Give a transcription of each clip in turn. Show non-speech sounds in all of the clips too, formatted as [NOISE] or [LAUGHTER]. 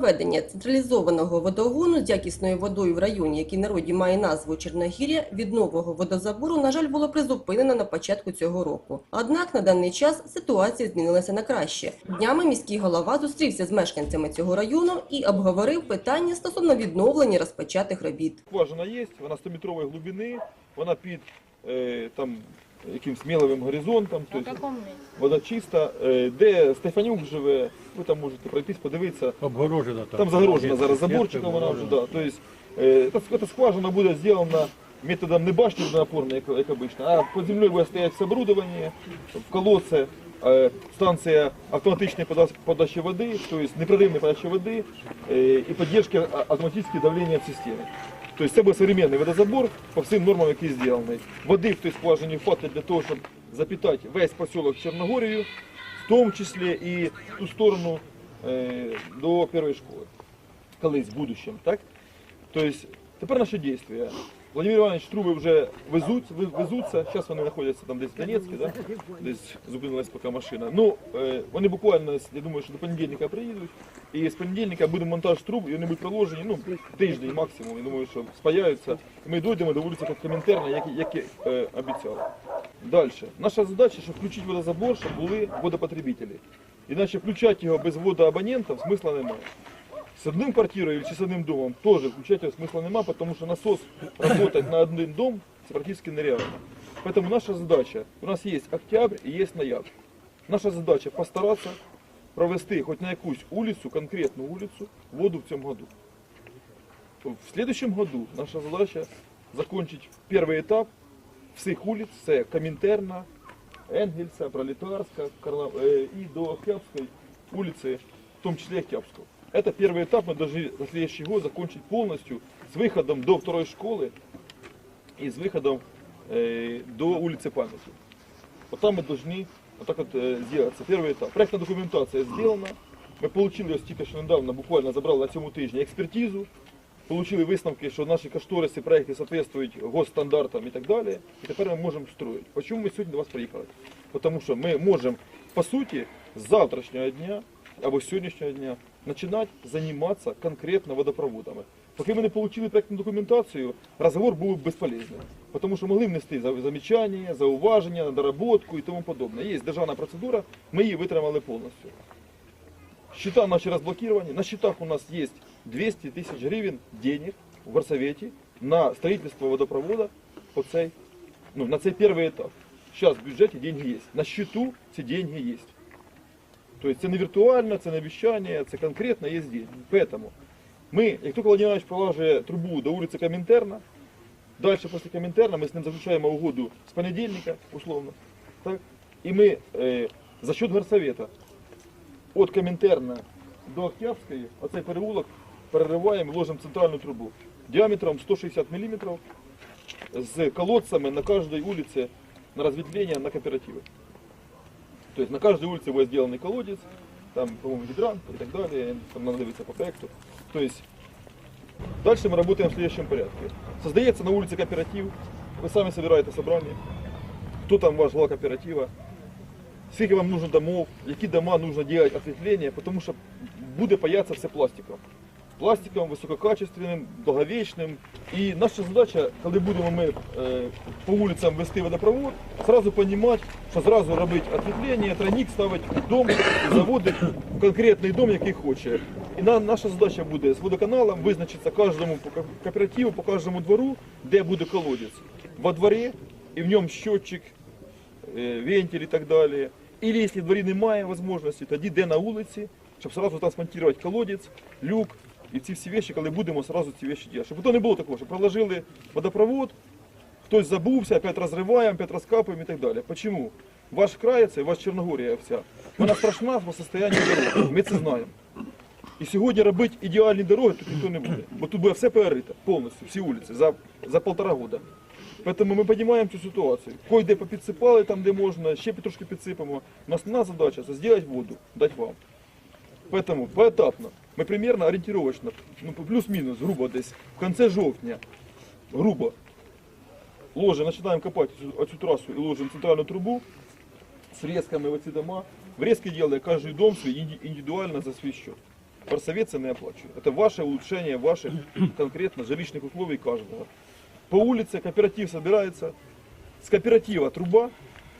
проведення централізованого водогону з якісною водою в районі, який народі має назву Чорногір'я, від нового водозабору, на жаль, було призупинено на початку цього року. Однак на даний час ситуація змінилася на краще. Днями міський голова зустрівся з мешканцями цього району і обговорив питання стосовно відновлення розпочатих робіт. Скважина є, вона 100-метрової глибини, вона під е, там, якимсь міловим горизонтом, А тобто каком месте? вода чиста. Е, де Стефанюк живе, ви там можете пройтись, подивитися. Обгорожено там. Там загорожена зараз заборчиком, вона вже, обгорожена. да. Тобто, е, ця, ця скважина буде зроблена методом не башни напорної, як, як обычно, а під землею буде стояти все оборудование, в колодце, е, станція автоматичної подачі, подачі води, тобто непрерывної подачі води е, і підтримки автоматичного давлення в системі. Тобто це буде современний водозабор по всім нормам, які зроблений. Води в той скважині хватить для того, щоб запитати весь поселок Чорногорію, в тому числі і ту сторону е, до першої школи колись в будущем, так? Тобто, тепер наше дії. Владимир Іванович труби вже везуть, везуться, зараз вони знаходяться там десь в Донецьку, да? десь зупинилась поки машина. Ну, вони буквально, я думаю, що до понедільника приїдуть, і з понедільника буде монтаж труб, і вони будуть проложені, ну, тиждень максимум, я думаю, що спаяються, і ми дійдемо до вулиці Комінтерна, як, як і е, обіцяли. Далі. Наша задача, щоб включити водозабор, щоб були водопотребителі. Іначе включати його без водоабонентів смисла немає С одним квартирой или с одним домом тоже включать его смысла нема, потому что насос работать на один дом это практически нереально. Поэтому наша задача, у нас есть октябрь и есть ноябрь. Наша задача постараться провести хоть на якусь улицу, конкретную улицу, воду в цьому году. В следующем году наша задача закончить первый этап всіх улиц, це Комінтерна, Енгельса, Пролетарська, Карла... э, и до Октябрьской улицы, в том числе Октябрьского. Это первый этап, мы должны на следующий год закончить полностью с выходом до второй школы и с выходом э, до улицы памяти. Вот там мы должны вот так вот э, сделаться. Первый этап. Проектная документация сделана. Ми отримали ось тільки що недавно, буквально забрали на цьому тижні експертизу. Получили висновки, що наші кошториси проекти соответствують госстандартам і так далі. І тепер ми можемо строїти. Почому ми сьогодні до вас приїхали? Тому що ми можемо, по суті, з завтрашнього дня або з сьогоднішнього дня починати займатися конкретно водопроводами. Поки ми не отримали проектну документацію, розговор був безполезним. Тому що могли внести за- замічання, зауваження, доработку і тому подобне. Є державна процедура, ми її витримали повністю. Счета наши разблокированы. На счетах у нас есть 200 тысяч гривен денег в горсовете на строительство водопровода по цей, ну, на цей первый этап. Сейчас в бюджете деньги есть. На счету эти деньги есть. То есть це не віртуально, це не обіцяння, це конкретно є деньги. Поэтому ми, як тільки Владимир Іванович положить трубу до вулиці Комінтерна, далі після Комінтерна ми з ним заключаємо угоду з понедільника, условно. Так? І ми е, за счет горсовета от Комінтерна до Октябрьської, оцей переулок перериваємо ложимо центральну трубу діаметром 160 мм з колодцями на кожній вулиці на розветвлення на кооперативи. Тобто на кожній вулиці буде зроблений колодець, там, по-моєму, гідрант і так далі, там надо дивитися по проекту. Тобто, далі ми працюємо в следующем порядку. Создається на вулиці кооператив, ви самі збираєте собрання, хто там ваш глава кооператива, скільки вам нужно домов, які дома нужно делать освітлення, тому що буде паятися все пластиком. Пластиком, висококачественним, довговічним. І наша задача, коли будемо ми е, по вулицям вести водопровод, сразу розуміти, що зразу робити освітлення, тройник ставити дом і заводити в конкретний дом, який хоче. І на, наша задача буде з водоканалом визначитися кожному кооперативу, по кожному двору, де буде колодець. Во дворі і в ньому щотчик, е, вентиль і так далі. Или якщо в дворі немає можливості, тоді де на вулиці, щоб сразу там смонтувати колодець, люк і ці всі речі, коли будемо сразу ці речі робити. Щоб потім не було такого, що проложили водопровод, хтось забувся, опять розриваємо, опять розкапуємо і так далі. Почему? Ваш край це, ваш Чорногорія вся. Вона страшна по состоянню дороги. Ми це знаємо. І сьогодні робити ідеальні дороги тут ніхто не буде. Бо тут буде все перерито повністю, всі вулиці, за, за полтора года. Тому ми розуміємо цю ситуацію. Кой-де попідсипали там, де можна, ще трошки підсипемо. Но основна задача це зробити воду, дати вам. Поэтому поэтапно, мы примерно ориентировочно, ну, плюс-минус, грубо десь, в конце жовтня, грубо, ложим, начинаем копать эту трассу и ложим центральную трубу с врезками в эти дома. Врезки делая каждый дом инди- индивидуально за свой счет. Парсовет це не оплачує. Це ваше улучшение ваших [CLEARS THROAT] конкретно жилищных условий каждого. По улице кооператив собирается, с кооператива труба,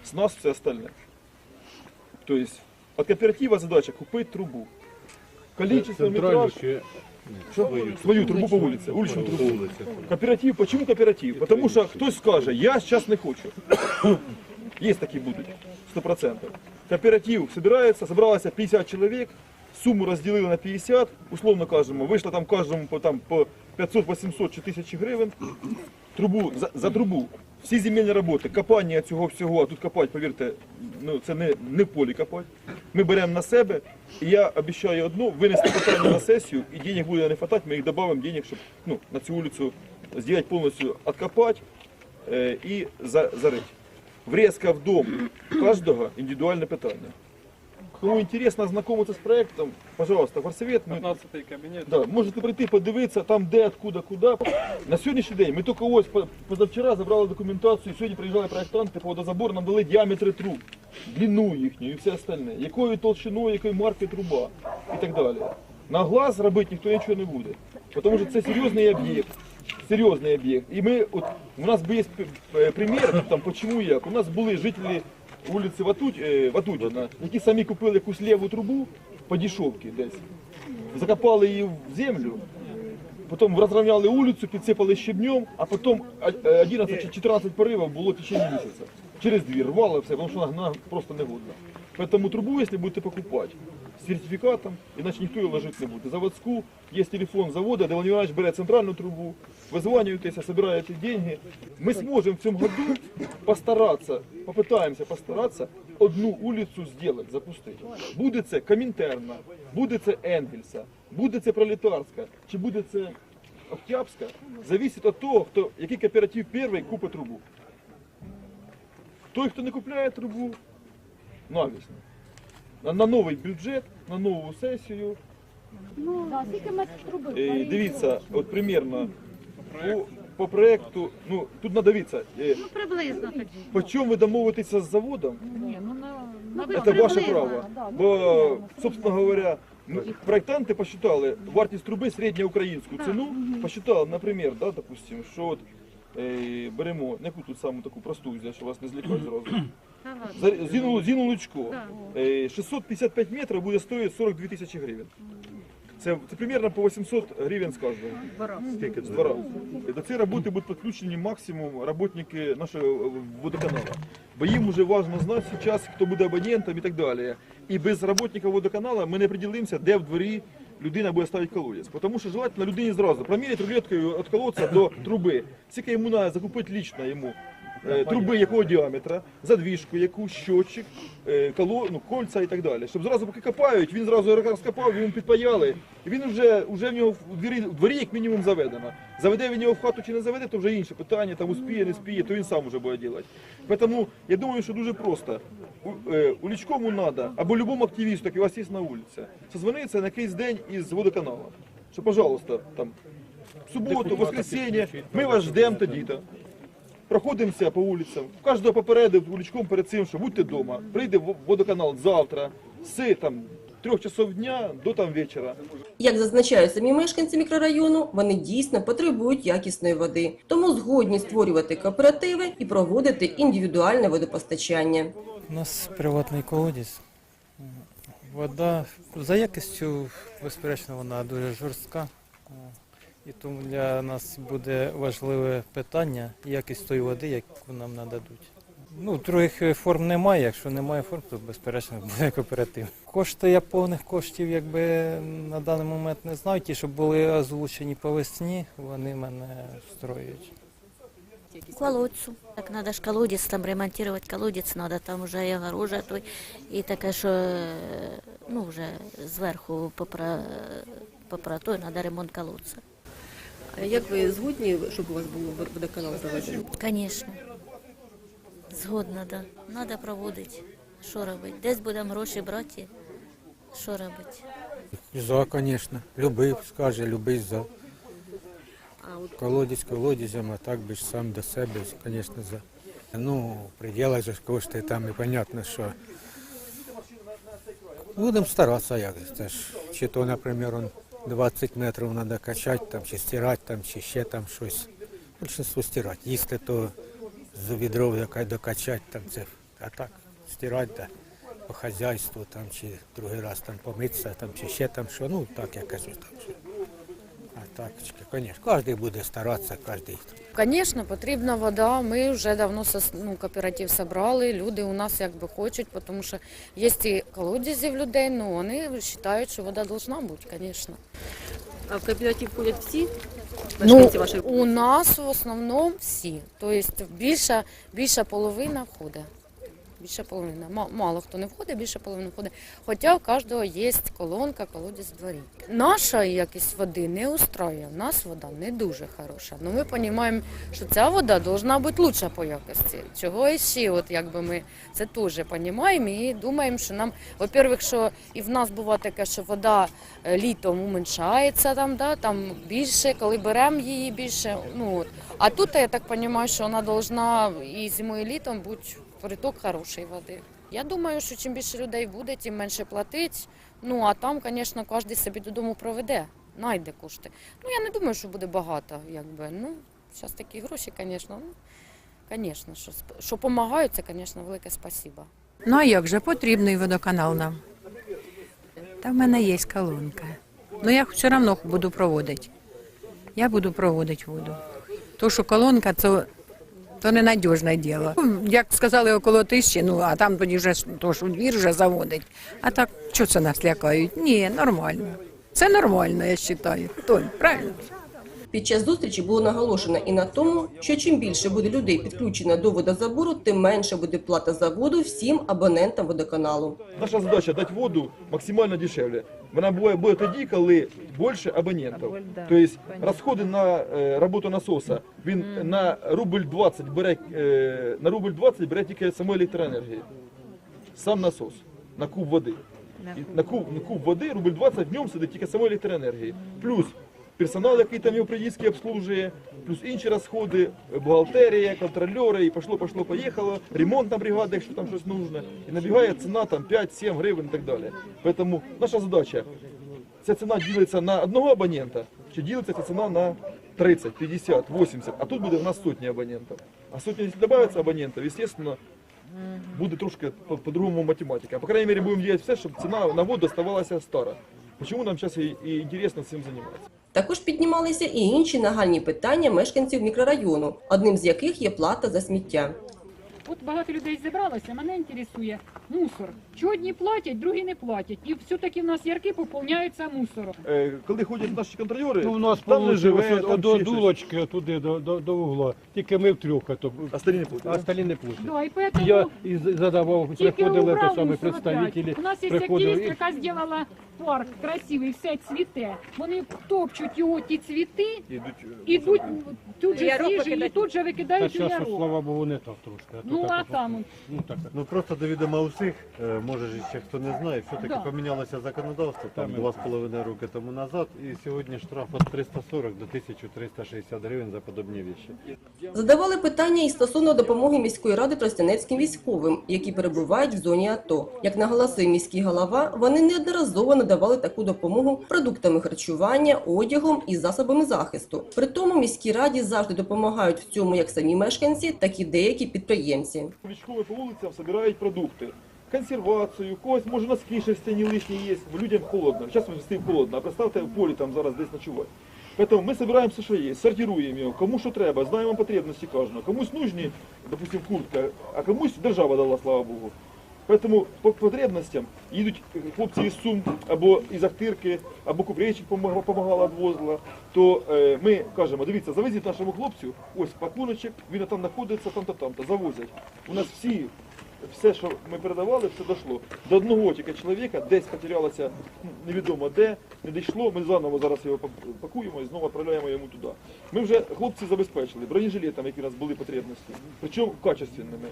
с нас все остальное. То есть от кооператива задача купить трубу. Количество метраж, чи свою трубу по улице, уличную трубу. Кооператив, почему кооператив? Потому что хтось скаже, я сейчас не хочу. [COUGHS] Есть такие будут, сто процентов. Кооператив собирается, собралось 50 человек, сумму разделили на 50, условно кажемо, вийшло там кожному по, там, по 500, 800 чи 1000 гривень, трубу, за, за трубу. Всі земельні роботи, копання цього всього, а тут копати, повірте, ну це не, не полі копати. Ми беремо на себе, і я обіцяю одну, винести питання на сесію, і денег буде не хватати, ми їх додамо денег, щоб ну, на цю вулицю зробити повністю откопати е, і зарити. Врезка в дом кожного індивідуальне питання. Кому інтересно знайомитися з проектом, пожалуйста, горсовет, ми 15 кабінет. Да, можете прийти подивитися там, де, откуда, куди. На сьогоднішній день ми тільки ось по- позавчора забрали документацію, сьогодні приїжджали проєктанти по водозабору, нам дали діаметри труб, длину їхню і все остальне, якою толщиною, якої марки труба і так далі. На глаз робити ніхто нічого не буде, тому що це серйозний об'єкт. Серйозний об'єкт. І ми, от, у нас є п- примір, там, почему як. У нас були жителі вулиці Ватуть, е, Ватутіна, які самі купили якусь ліву трубу по дешевці десь закопали її в землю, потім розрівняли вулицю, підсипали щебнем, а потім е, 11 чи 14 поривів було в течение місяця. Через двір рвали все, тому що вона просто негодна. Поэтому трубу, якщо будете покупати, з сертифікатом, іначе ніхто її ложити не буде. Заводську, є телефон заводу, де Владимир Іванович бере центральну трубу, визванюєтеся, збираєте деньги. Ми зможемо в цьому году постаратися, попитаємося постаратися одну вулицю зробити, запустити. Буде це Комінтерна, буде це Енгельса, буде це Пролетарська, чи буде це Октябрьська, зависить від того, хто, який кооператив перший купить трубу. Той, хто не купляє трубу, навісно. На, на новий бюджет, на нову сесію. Да, скільки метрів труби? Е, дивіться, от примерно по, по проекту, ну тут надо дивитися, е, Ну, приблизно тоді. по чому ви домовитеся з заводом, Ні, ну, на, ну, Это приблизно, ваше право. да, ну, Бо, приблизно. собственно говоря, ну, проектанти посчитали вартість труби середньоукраїнську ціну, посчитали, наприклад, да, допустим, що от, е, беремо яку тут саму таку просту взяти, що вас не злякають зразу. Зіну, Зіну Лучко. Е, 655 метрів буде стоїти 42 тисячі гривень. Це, це примерно по 800 гривень з кожного. Скільки? З двора. До цієї роботи будуть підключені максимум роботники нашого водоканалу. Бо їм вже важливо знати зараз, хто буде абонентом і так далі. І без роботника водоканалу ми не приділимося, де в дворі людина буде ставити колодязь. Тому що желательно людині зразу проміряти рулеткою від колодця до труби. Скільки йому треба закупити лічно йому. Е, Труби якого діаметра, задвіжку, яку щотчик, е, коло, ну, кольця і так далі. Щоб зразу поки копають, він зразу розкопав, йому підпаяли. І він вже, вже в нього в дворі, в дворі як мінімум заведено. Заведе він його в хату чи не заведе, то вже інше питання, там успіє, не спіє, то він сам вже буде робити. Тому я думаю, що дуже просто. У, е, улічкому треба, або любому активісту, який у вас є на вулиці, созвонитися на якийсь день із водоканалу. Що, пожалуйста, там, в суботу, воскресенье, ми вас ждемо тоді-то. Проходимося по вулицям. Кожного попередив вуличком перед цим, що будьте вдома. Прийде в- водоканал завтра з там, трьох часов дня до там вечора. Як зазначають самі мешканці мікрорайону, вони дійсно потребують якісної води, тому згодні створювати кооперативи і проводити індивідуальне водопостачання. У нас приватний колодязь. Вода за якістю, безперечно, вона дуже жорстка. І тому для нас буде важливе питання, якість тої води, яку нам нададуть. Ну, других форм немає. Якщо немає форм, то безперечно буде кооператив. Кошти я повних коштів якби на даний момент не знаю. Ті, що були озвучені по весні, вони мене строюють. колодцу. Так надо ж колодец там ремонтировать, колодец надо, там уже і огорожа той, і таке, що ну вже зверху попра, попра той, надо ремонт колодця. Як ви згодні, щоб у вас був водоканал заведений? Звісно. Згодна, да. Надо проводити. Що робити? Десь будемо гроші брати. Що робити? За, конечно. Любий скаже, любий за. А от Колодязь колодязем, а так би ж сам до себе, звісно, за. Ну, в пределах же ж кошти там і понятно, що. Будемо старатися як. Це ж чи то, наприклад, он 20 метрів треба качати, чи стирати, там, чи ще там щось. Більшість стирати. Їсти то з відров докачати, там це, а так, стирати, да, по хазяйству, там, чи другий раз там помитися, там, чи ще там що, ну так я кажу. Там, що. Так, звісно, кожен буде старатися, кожен. Звісно, потрібна вода. Ми вже давно ну, кооператив зібрали. Люди у нас якби хочуть, тому що є і колодязі в людей, але вони вважають, що вода повинна бути, звісно. А в кооператив входять всі Ну, у нас в основному всі. Тобто більша, більша половина входить. Більша половина. Ма- Мало хто не входить, більша половина входить. Хоча у кожного є колонка, колодязь в дворі. Наша якість води не устраює. У нас вода не дуже хороша. Ну ми розуміємо, що ця вода повинна бути лучша по якості. Чого і ще, от якби ми це теж розуміємо і думаємо, що нам, во-первых, що і в нас буває таке, що вода е, літом уменшається там, да, там більше, коли беремо її більше. Ну, от. А тут я так розумію, що вона повинна і зимою, і літом бути приток хорошої води. Я думаю, що чим більше людей буде, тим менше платить. Ну а там, звісно, кожен собі додому проведе, знайде кошти. Ну я не думаю, що буде багато, якби. Ну, зараз такі гроші, звісно. Ну, звісно, що, що допомагають, це, звісно, велике спасибо. Ну а як же потрібний водоканал нам? Та в мене є колонка. Ну я все одно буду проводити. Я буду проводити воду. То, що колонка, це то ненадіжне діло. Ну, Як сказали, около тисячі, ну а там тоді вже ж то, що двір вже заводить. А так, що це нас лякають? Ні, нормально. Це нормально, я вважаю. Толь, правильно? Під час зустрічі було наголошено і на тому, що чим більше буде людей підключено до водозабору, тим менше буде плата за воду всім абонентам водоканалу. Наша задача дати воду максимально дешевле. Вона буде тоді, коли більше абонентів. Тобто розходи на е, роботу насоса, він на рубль 20 бере, е, на рубль 20 бере тільки самої електроенергії. Сам насос на куб води. На куб, на куб води, рубль 20, в ньому сидить тільки самої електроенергії. Плюс персонал, який там його приїздки обслужує, плюс інші розходи, бухгалтерія, контрольори, і пошло, пошло, поїхало, ремонтна бригада, якщо там щось нужно. І набігає ціна там 5-7 гривень і так далі. Тому наша задача, ця ціна ділиться на одного абонента, чи ділиться ця ціна на 30, 50, 80, а тут буде в нас сотні абонентів. А сотні, якщо додається абонентів, звісно, буде трошки по- по-другому математика. По крайней мере, будемо робити все, щоб ціна на воду оставалася стара. Чому нам зараз і, і інтересно цим займатися? Також піднімалися і інші нагальні питання мешканців мікрорайону, одним з яких є плата за сміття. От багато людей зібралося, мене інтересує мусор. Чого одні платять, другі не платять. І все-таки в нас ярки поповняються мусором. Е, коли ходять наші контрольори, Ну, у нас там не живе, живе там до ще щось. дулочки туди до, до, до угла. Тільки ми втрьох, а то а старі не платять. а остальні не платять. Да, і поэтому Я і з- задавав, тільки приходили убрав то саме мусор представники. опять. У нас є приходили активістка, і- яка зробила парк красивий, все цвіте. Вони топчуть його ті цвіти, Ідуть, е, ідуть тут же свіжі, і тут же Та викидають у зараз, ярок. слава Богу, не так трошки. то Ну так а от, там Ну так. Ну просто до відома усіх, е, може ж ще хто не знає, все-таки Да. помінялося законодавство там Там, два з половиною роки тому назад, і сьогодні штраф від 340 до 1360 гривень за подобні вещи. Задавали питання і стосовно допомоги міської ради тростянецьким військовим, які перебувають в зоні АТО. Як наголосив міський голова, вони неодноразово надавали таку допомогу продуктами харчування, одягом і засобами захисту. При тому міській раді завжди допомагають в цьому як самі мешканці, так і деякі підприємці. Військові по вулицям збирають продукти. Консервацію, когось, може носки шерстяні лишні є, людям холодно. Зараз ми стоїмо холодно, а представте в полі там зараз десь ночувати. Поэтому ми збираємо все, що є, сортируємо його, кому що треба, знаємо потребності кожного. Комусь нужні, допустим, куртка, а комусь держава дала, слава Богу. Поэтому по потребностям їдуть хлопці із Сум, або із Ахтирки, або Купрейчик допомагала, відвозила, то е, ми кажемо, дивіться, завезіть нашому хлопцю, ось пакуночок, він там знаходиться, там-то, там-то, завозять. У нас всі, все, що ми передавали, все дійшло. До одного тільки чоловіка десь потерялося, ну, невідомо де, не дійшло, ми заново зараз його пак- пакуємо і знову відправляємо йому туди. Ми вже хлопці забезпечили бронежилетами, які у нас були потрібності, причому качественними.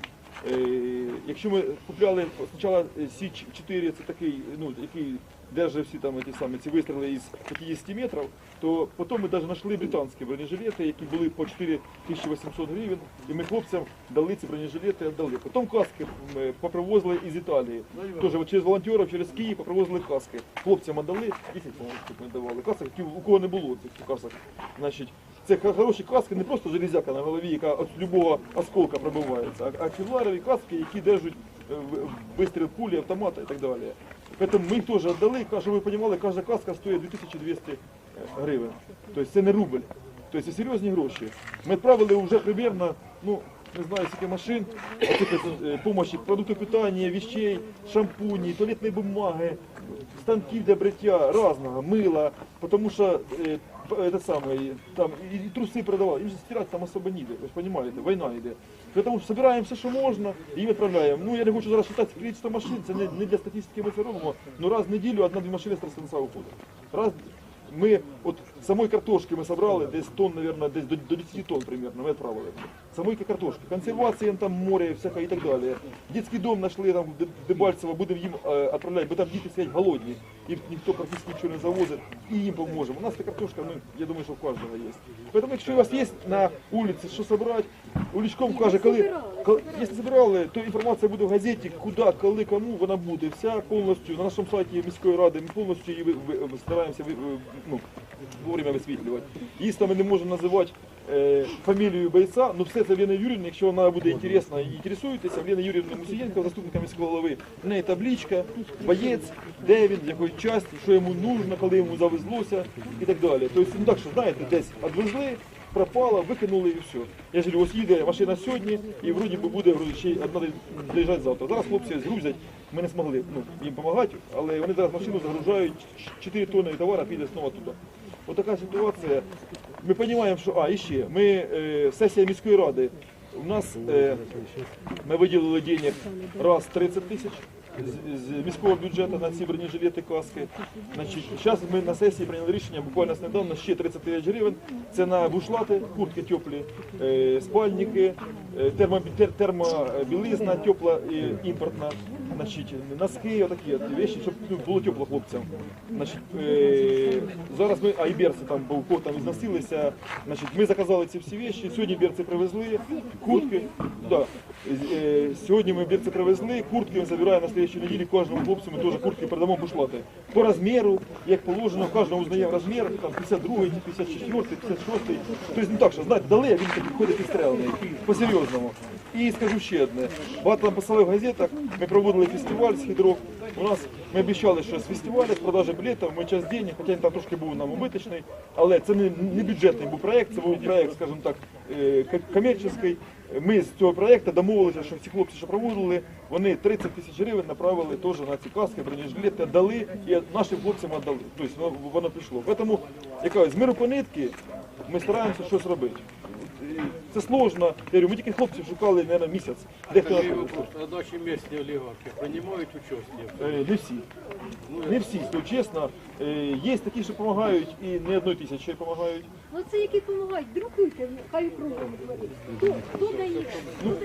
Е, якщо ми купляли спочатку Січ 4, це такий, ну, який держит всі там ті самі ці вистріли із 50 метрів, то потім ми навіть знайшли британські бронежилети, які були по 4800 гривень, і ми хлопцям дали ці бронежилети, віддали. Потім каски ми попривозили із Італії. Теж от через волонтерів, через Київ попривозили каски. Хлопцям віддали, 10 по-моєму, штук ми давали касок, які у кого не було цих касок. Значить, це хороші каски, не просто железяка на голові, яка від любого осколка пробивається, а, кевларові каски, які держать е, вистріл кулі, автомата і так далі. Поэтому ми тоже теж віддали, вы розуміли, кожна каска стоїть 2200 гривень. Тобто це не рубль. Тобто це серйозні гроші. Ми відправили вже примерно, ну, не знаю, скільки машин, помощи, продукти питання, вещей, шампуні, туалетної бумаги, станків для бриття різного, мила, тому що это самое, там, і, и труси продавали, им же стирати там особо ніде, ви ж розумієте, війна йде. Тому що збираємо все, що можна, і їм відправляємо. Ну, я не хочу зараз читати кількість машин, це не, не для статистики ми це робимо, але раз в неділю одна-дві машини з Тростянця уходить. Раз ми от самої картошки ми собрали десь тонн, наверное, десь до, до 10 тонн примерно, ми відправили. Самої картошки, консервація там море, всяка і так далі. Дитячий дом знайшли там в Дебальцево, будемо їм е, відправляти, бо там діти сидять голодні, і ніхто практично нічого не завозить, і їм поможемо. У нас та картошка, ну, я думаю, що в кожного є. Тому якщо у вас є на вулиці, що собрати, Улічком каже, коли, коли якщо збирали, то інформація буде в газеті, куди, коли, кому вона буде. Вся повністю на нашому сайті міської ради ми повністю її стараємося ну, вовремя висвітлювати. Якщо ми не можемо називати е, фамілію бойця, ну все це Лена Юрівна, якщо вона буде інтересна і інтересуєтеся, Лена Юрівна Мусієнко, заступника міського голови, в неї табличка, боєць, де він, якої часті, що йому нужно, коли йому завезлося і так далі. Тобто, ну так що, знаєте, десь відвезли, пропало, викинули і все. Я ж говорю, ось їде машина сьогодні, і вроді би буде вроді, ще одна доїжджати завтра. Зараз хлопці згрузять, ми не змогли ну, їм допомагати, але вони зараз машину загружають, 4 тонни товару піде знову туди. Ось така ситуація. Ми розуміємо, що а, і ще, ми, е, сесія міської ради, у нас е, ми виділили денег. Раз 30 тисяч з, міського бюджету на ці бронежилети, каски. Зараз ми на сесії прийняли рішення, буквально недавно ще 30 тисяч гривень. Це на бушлати, куртки теплі, е, спальники, е, термо, термобілизна тепла і імпортна. Носки, отакі речі, щоб ну, було тепло хлопцям. Е, зараз ми, а і берці там був там ізносилися. Значить, ми заказали ці всі речі. Сьогодні берці привезли, куртки. Сьогодні ми берці привезли, куртки ми забираємо на слідчій неділі кожному хлопцю, ми теж куртки передамо бушлати. По розміру, як положено, кожного узнає розмір, там 52, 54, 56. Тобто не так, що знаєте, дали, а він такий ходить підстрелений, по-серйозному. І скажу ще одне. Багато нам писали в газетах, ми проводили фестиваль з хідрок. У нас ми обіцяли, що з фестивалю, з продажі білетів, ми час денег, хоча він там трошки був нам убиточний, але це не, не бюджетний був проєкт, це був проєкт, скажімо так, е, комерційний. Ми з цього проєкту домовилися, що ці хлопці, що проводили, вони 30 тисяч гривень направили теж на ці каски, бронежилети, дали і нашим хлопцям віддали. Тобто воно, пішло. Тому, яка з миру по нитки, ми стараємося щось робити. Це сложно. Я говорю, ми тільки хлопців шукали, мабуть, місяць. Дехто А наші місні олігархи приймають участь? Е, не всі. Не всі, то чесно. Е, Є такі, що допомагають, і не одної тисячі допомагають. Ну це які допомагають, друкуйте, хай кругом творить. Хто, хто дає? Хто.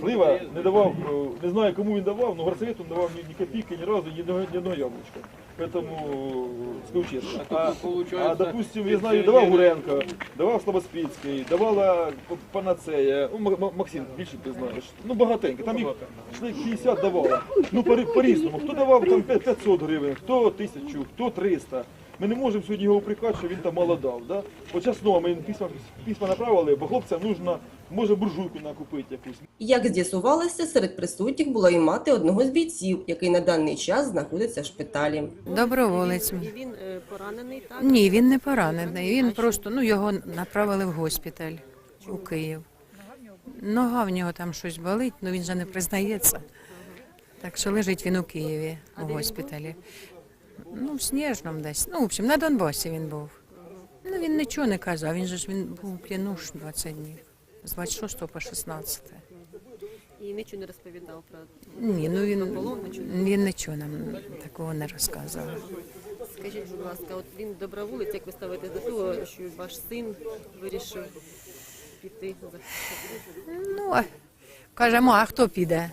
Слива не давав, е, не знаю кому він давав, але горсовету не давав ні, ні копійки, ні разу, ні одного, ні одного яблучка. Поэтому, скажу чесно. А, а, допустим, я знаю, давав Гуренко, давав Слобоспільський, давала Панацея, ну, Максим, більше ти знаєш. Ну, багатенько, там їх чоловік 50 давало. Ну, по- по-різному. Хто давав там 500 гривень, хто 1000, хто 300. Ми не можемо сьогодні його упрекати, що він там мало дав. Да? От зараз знову ми письма, письма направили, бо хлопцям нужно, може буржуйку накупити якусь. Як з'ясувалося, серед присутніх була і мати одного з бійців, який на даний час знаходиться в шпиталі. Доброволець. Він поранений, так? Ні, він не поранений. Він просто ну його направили в госпіталь у Київ. Нога в нього там щось болить, ну він же не признається. Так що лежить він у Києві у госпіталі. Ну, в Сніжному десь. Ну, в общем, на Донбасі він був. Ну, він нічого не казав, він же ж він був в плену ж 20 днів. З 26 по 16. І нічого не розповідав про Ні, ну він, він нічого нам такого не розказував. Скажіть, будь ласка, от він доброволець, як ви ставитесь до того, що ваш син вирішив піти за Ну, а кажемо, а хто піде?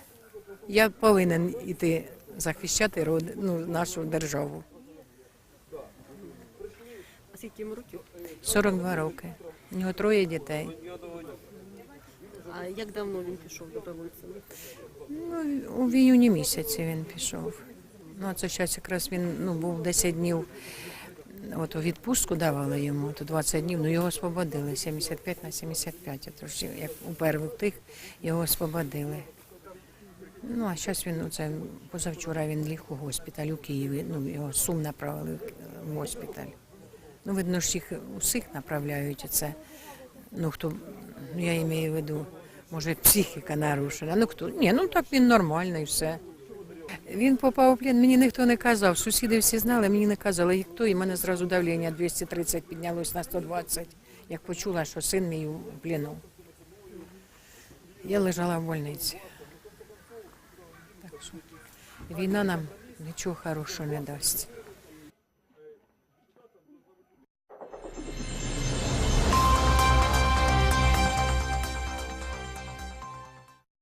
Я повинен іти захищати род, ну, нашу державу. А скільки йому років? 42 роки. У нього троє дітей. А як давно він пішов добровольцем? Ну, у іюні місяці він пішов. Ну, а це зараз якраз він ну, був 10 днів. От у відпустку давали йому, то 20 днів, ну його освободили 75 на 75. Тож як у перших тих його освободили. Ну, а зараз він, оце, позавчора він ліг у госпіталь у Києві. Ну, його сум направили в госпіталь. Ну, видно ж їх усіх направляють оце. Ну, хто, ну, я маю в виду, може, психіка нарушена. Ну, хто? Ні, ну так він нормальний, все. Він попав у плен, мені ніхто не казав. Сусіди всі знали, мені не казали, як хто, і мене зразу давлення 230 піднялось на 120, як почула, що син мій у плену. Я лежала в больниці. Так що війна нам нічого хорошого не дасть.